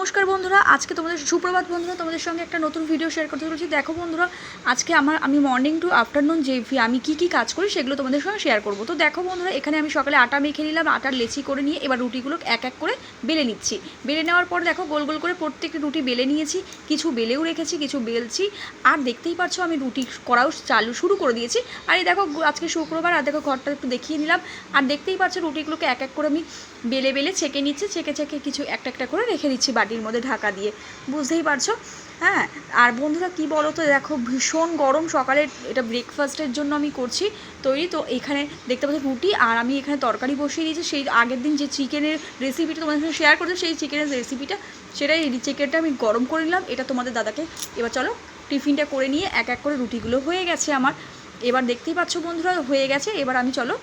নমস্কার বন্ধুরা, আজকে তোমাদের সুপ্রভাত বন্ধুরা, তোমাদের সঙ্গে একটা নতুন ভিডিও শেয়ার করতে চলেছি। দেখো বন্ধুরা, আজকে আমার, আমি মর্নিং টু আফটারনুন যে আমি কি কি কাজ করি সেগুলো তোমাদের সঙ্গে শেয়ার করব। তো দেখো বন্ধুরা, এখানে আমি সকালে আটা মেখে নিলাম, আটার লেচি করে নিয়ে এবার রুটিগুলো এক এক করে বেলে নিচ্ছি। বেলে নেওয়ার পর দেখো গোল গোল করে প্রত্যেকটি রুটি বেলে নিয়েছি, কিছু বেলেও রেখেছি, কিছু বেলছি। আর দেখতেই পাচ্ছ আমি রুটি করাও চালু শুরু করে দিয়েছি। আর এই দেখো আজকে শুক্রবার, আর দেখো ঘরটা একটু দেখিয়ে নিলাম। আর দেখতেই পাচ্ছ রুটিগুলোকে এক এক করে আমি বেলে বেলে ছেঁকে নিচ্ছি, ছেঁকে ছেঁকে কিছু একটা একটা করে রেখে দিচ্ছি বাটির মধ্যে ঢাকা দিয়ে। বুঝতেই পারছ? হ্যাঁ আর বন্ধুরা কি বলো তো দেখো ভীষণ গরম, সকালে এটা ব্রেকফাস্টের জন্য আমি করছি তৈরি। তো এখানে দেখতে পাচ্ছি রুটি, আর আমি এখানে তরকারি বসিয়ে দিয়েছি। সেই আগের দিন যে চিকেনের রেসিপিটা তোমাদের সাথে শেয়ার করতে সেই চিকেনের রেসিপিটা সেটাই চিকেনটা আমি গরম করে নিলাম। এটা তোমাদের দাদাকে, এবার চলো টিফিনটা করে নিয়ে এক এক করে রুটিগুলো হয়ে গেছে আমার। এবার দেখতেই পাচ্ছ বন্ধুরা, হয়ে গেছে। এবার আমি চলো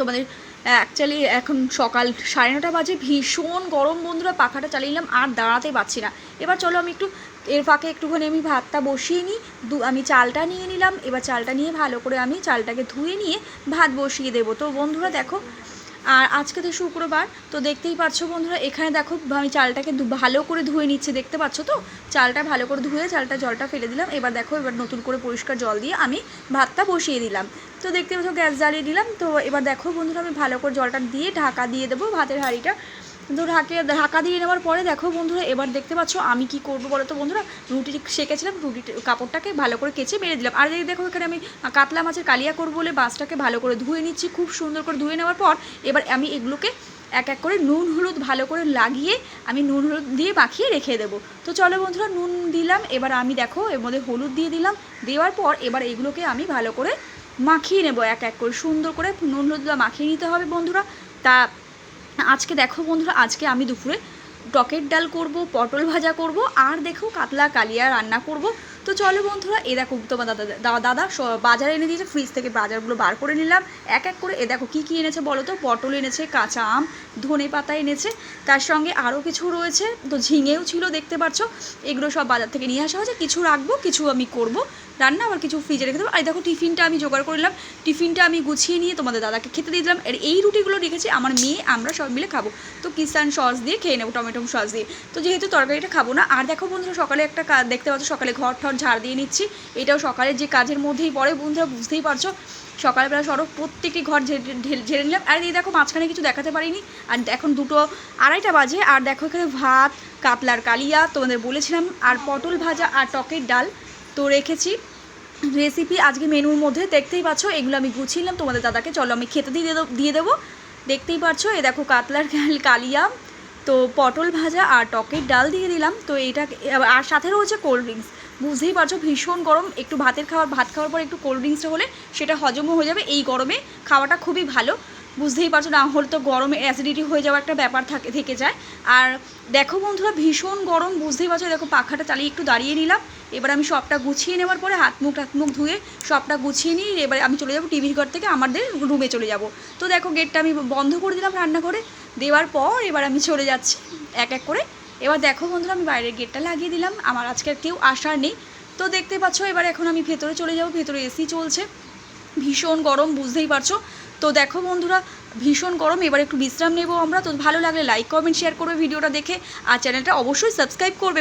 তোমাদের অ্যাকচুয়ালি এখন সকাল সাড়ে নটা বাজে, ভীষণ গরম বন্ধুরা, পাখাটা চালিয়ে নিলাম, আর দাঁড়াতে পারছি না। এবার চলো আমি একটু, এর ফাঁকে একটুখানি আমি ভাতটা বসিয়ে নিই, দু, আমি চালটা নিয়ে নিলাম, এবার চালটা নিয়ে ভালো করে আমি চালটাকে ধুয়ে নিয়ে ভাত বসিয়ে দেবো। তো বন্ধুরা দেখো আর আজকে তো শুক্রবার, তো দেখতেই পাচ্ছ বন্ধুরা, এখানে দেখো, আমি চালটাকে ভালো করে ধুয়ে নিচ্ছে, দেখতে পাচ্ছ তো? চালটা ভালো করে ধুয়ে, চালটা জলটা ফেলে দিলাম, এবার দেখো, এবার নতুন করে পরিষ্কার জল দিয়ে আমি ভাতটা বসিয়ে দিলাম। তো দেখতে পাচ্ছ, গ্যাস জ্বালিয়ে দিলাম, তো এবার দেখো বন্ধুরা, আমি ভালো করে জলটা দিয়ে ঢাকা দিয়ে দেবো ভাতের হাঁড়িটা। তো ঢাকে ঢাকা দিয়ে নেওয়ার পরে দেখো বন্ধুরা, এবার দেখতে পাচ্ছ আমি কি করব বলো তো বন্ধুরা? রুটি সেকেছিলাম রুটি কাপড়টাকে ভালো করে কেচে মেরে দিলাম। আর দেখো এখানে আমি কাতলা মাছের কালিয়া করব বলে মাছটাকে ভালো করে ধুয়ে নিচ্ছি, খুব সুন্দর করে ধুয়ে নেওয়ার পর এবার আমি এগুলোকে এক এক করে নুন, হলুদ ভালো করে লাগিয়ে আমি নুন, হলুদ দিয়ে মাখিয়ে রেখে দেবো। তো চলো বন্ধুরা, নুন দিলাম, এবার আমি দেখো এর মধ্যে হলুদ দিয়ে দিলাম। দেওয়ার পর এবার এগুলোকে আমি ভালো করে মাখিয়ে নেব, এক এক করে সুন্দর করে নুন, হলুদ মাখিয়ে নিতে হবে বন্ধুরা। তা আজকে দেখো বন্ধুরা, আজকে আমি দুপুরে টকের ডাল করব, পটল ভাজা করব, আর দেখো কাতলা কালিয়া রান্না করব। তো চলো বন্ধুরা, এ দেখো তোমার দাদা দাদা বাজারে এনে দিয়েছে ফ্রিজ থেকে বাজারগুলো বার করে নিলাম। এক এক করে, এ দেখো কী কী এনেছে বলো তো? পটল এনেছে, কাঁচা আম, ধনে পাতা এনেছে। তার সঙ্গে আরও কিছু রয়েছে, তো ঝিঙেও ছিল দেখতে পাচ্ছ। এগুলো সব বাজার থেকে নিয়ে আসা হয়েছে। কিছু রাখব, কিছু আমি করব। রান্না আবার কিছু ফ্রিজে রেখে দেবো। আর দেখো টিফিনটা আমি জোগাড় করলাম টিফিনটা আমি গুছিয়ে নিয়ে তোমাদের দাদাকে খেতে দিয়ে দিলাম। আর এই রুটিগুলো রেখেছি আমার মেয়ে, আমরা সব মিলে খাব। তো কিষান সস দিয়ে, খেয়ে নেব টমেটো সস দিয়ে। তো যেহেতু তরকারিটা খাব না, আর দেখো বন্ধুরা, সকালে একটা দেখতে পাচ্ছ সকালে ঘর ঠর ঝাড় দিয়ে নিচ্ছি। এটাও সকালের যে কাজের মধ্যেই পড়ে, বন্ধুরা বুঝতেই পারছ। সকালবেলা সড়ক প্রত্যেকটি ঘর ঝেড়ে নিলাম। আর এই দেখো, মাঝখানে কিছু দেখাতে পারিনি। আর এখন দুটো আড়াইটা বাজে, আর দেখো এখানে ভাত, কাতলার কালিয়া, তোমাদের বলেছিলাম। আর পটল ভাজা আর টকের ডাল তো রেখেছি। রেসিপি আজকে মেনুর মধ্যে, দেখতেই পাচ্ছ, এগুলো আমি গুছিয়ে নিলাম। তোমাদের দাদাকে, চলো আমি খেতে দিয়ে দিয়ে দেবো। দেখতেই পাচ্ছ এ দেখো কাতলার কাল- কালিয়া, তো পটল ভাজা আর টকের ডাল দিয়ে দিলাম। তো এটা আর সাথে রয়েছে কোল্ড ড্রিঙ্কস। বুঝতেই পারছ, ভীষণ গরম। একটু ভাতের খাওয়ার ভাত খাওয়ার পর একটু কোল্ড ড্রিঙ্কসটা হলে সেটা হজমও হয়ে যাবে। এই গরমে খাওয়াটা খুবই ভালো। বুঝতেই পারছ, না হলে তো গরমে অ্যাসিডিটি হয়ে যাওয়ার একটা ব্যাপার থাকে, থেকে যায়। আর দেখো বন্ধুরা, ভীষণ গরম, বুঝতেই পারছ, দেখো পাখাটা চালিয়ে একটু দাঁড়িয়ে নিলাম। এবার আমি সবটা গুছিয়ে নেওয়ার পরে হাত মুখ হাত মুখ ধুয়ে সবটা গুছিয়ে নিয়ে এবার আমি চলে যাব টিভির ঘর থেকে আমাদের রুমে চলে যাব। তো দেখো গেটটা আমি বন্ধ করে দিলাম রান্না করে দেওয়ার পর এবার আমি চলে যাচ্ছি এক এক করে। এবার দেখো বন্ধুরা, আমি বাইরের গেটটা লাগিয়ে দিলাম। আমার আজকে কেউ আসার নেই। তো দেখতে পাচ্ছ, এবার এখন আমি ভেতরে চলে যাব। ভেতরে এসি চলছে। ভীষণ গরম, বুঝতেই পারছ। তো দেখো বন্ধুরা, ভীষণ গরম। এবার একটু বিশ্রাম নেব আমরা। তো ভালো লাগলে লাইক কমেন্ট শেয়ার করবে ভিডিওটা দেখে। আর চ্যানেলটা অবশ্যই সাবস্ক্রাইব করবে